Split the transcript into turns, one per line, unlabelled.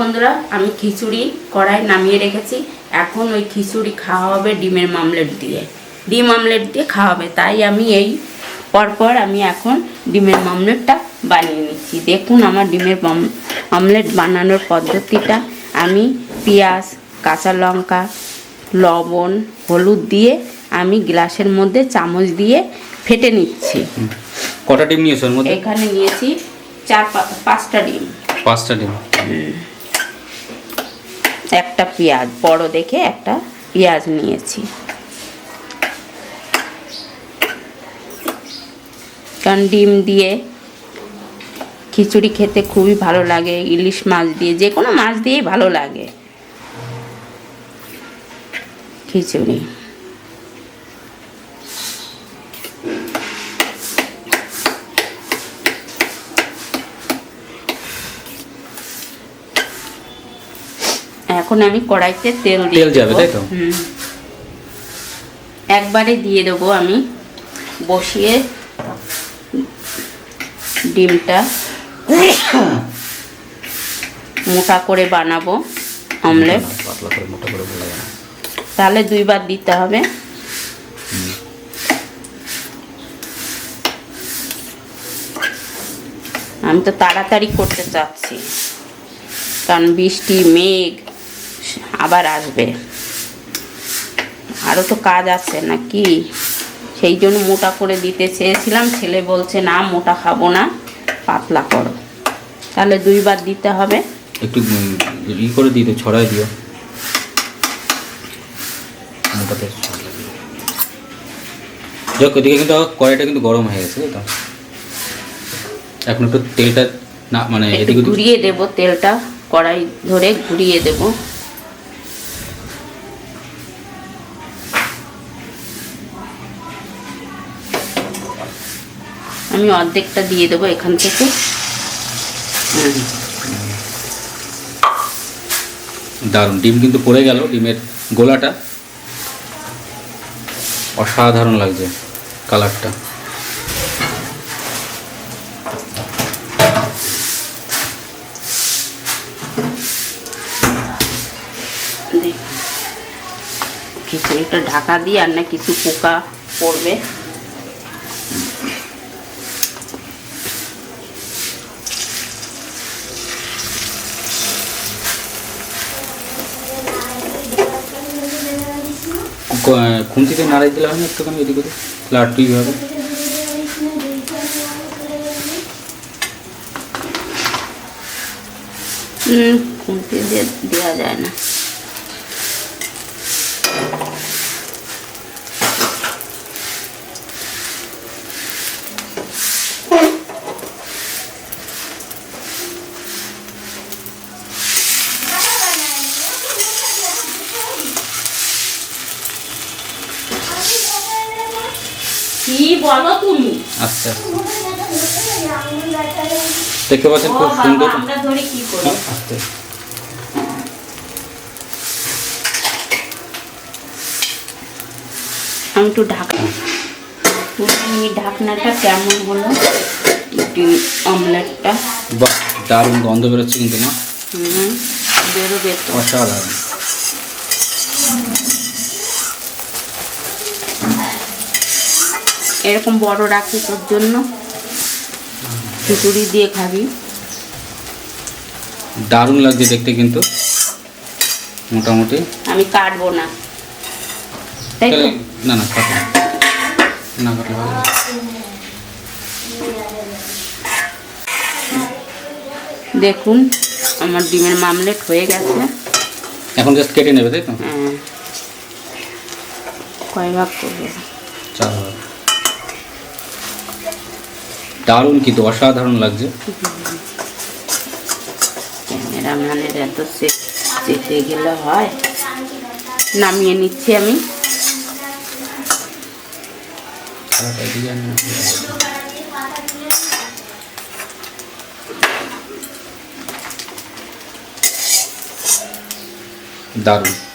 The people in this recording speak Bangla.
বন্ধুরা আমি খিচুড়ি কড়াই নামিয়ে রেখেছি। এখন ওই খিচুড়ি খাওয়া হবে ডিমের মামলেট দিয়ে। ডিম আমলেট দিয়ে খাওয়া হবে। তাই আমি এই পরপর আমি এখন ডিমের মামলেটটা বানিয়ে নিচ্ছি। দেখুন আমার ডিমের আমলেট বানানোর পদ্ধতিটা। আমি পেঁয়াজ কাঁচা লঙ্কা লবণ হলুদ দিয়ে আমি গ্লাসের মধ্যে চামচ দিয়ে ফেটে নিচ্ছি।
কটা ডিম নিয়েছো
এখানে নিয়েছি চার পাঁচটা ডিম।
পাঁচটা ডিম।
একটা পেঁয়াজ, বড় দেখে একটা পেঁয়াজ নিয়েছি। কারণ ডিম দিয়ে খিচুড়ি খেতে খুবই ভালো লাগে, ইলিশ মাছ দিয়ে, যে কোনো মাছ দিয়েই ভালো লাগে। খিচুড়ি। এখন আমি কড়াইতে তেল দিয়ে
তেল যাবে। তাই তো?
হুম। একবারে দিয়ে দেবো আমি। বসিয়ে ডিমটা মোটা করে বানাবো অমলেট।
পাতলা করে মোটা করে বলে
তাহলে দুইবার দিতে হবে। আমি তো তাড়াতাড়ি করতে চাচ্ছি। কারণ বৃষ্টি মেঘ আবার আসবে। আরও তো কাজ আছে নাকি? সেই জন্য মোটা করে দিতে চেয়েছিলাম। ছেলে বলছে না মোটা খাব না পাতলা করো। তাহলে দুইবার দিতে হবে।
একটু ই করে দিও তো, ছড়াই দিও। মোটাতে ছড়াই যাক ওদিকে কিন্তু কড়াইটা কিন্তু গরম হয়ে গেছে তো? এখন একটু তেলটা না মানে এদিকে
ঘুরিয়ে দেবো তেলটা কড়াই ধরে ঘুরিয়ে দেব। আমি অর্ধেকটা দিয়ে দেবো এখান থেকে।
দারুণ ডিম কিন্তু পড়ে গেল ডিমের গোলাটা। অসাধারণ লাগছে কালারটা।
খিচুড়িটা ঢাকা দিয়ে আর না কিছু পোকা পড়বে।
খুন্তিতে নাড়াই দিলে হয় না একটুখানি এদিক ওদিক লাটুই হবে
খুন্তি দিয়ে দেওয়া যায় না। কি বলো তুমি?
আস্তে আস্তে দেখতে পাচ্ছেন খুব সুন্দর।
আমরা ধরে কি করি?
আস্তে।
আমি একটু ঢাকা ঢাকনাটা কেমন হলো? ডিম অমলেটটা।
বাহ দারুণ গন্ধ বেরোচ্ছে কিন্তু না
হুম বেরোবে
অসাধারণ।
এরকম বড় রাখি তোর জন্য। খিচুড়ি দিয়ে খাবি।
দারুণ লাগছে দেখতে কিন্তু। মোটামুটি।
আমি কাটবো না। তাই তো?
না না কাটো না। কাটলে ভালো
দেখুন আমার ডিমের মামলেট হয়ে গেছে।
এখন জাস্ট কেটে নেবে তাই তো?
হ্যাঁ। কয় ভাগ করব।
চার ভাগ। দারুণ কিন্তু অসাধারণ লাগছে।
ক্যামেরাম্যানের এত গেলে হয়। নামিয়ে নিচ্ছি আমি।
দারুণ।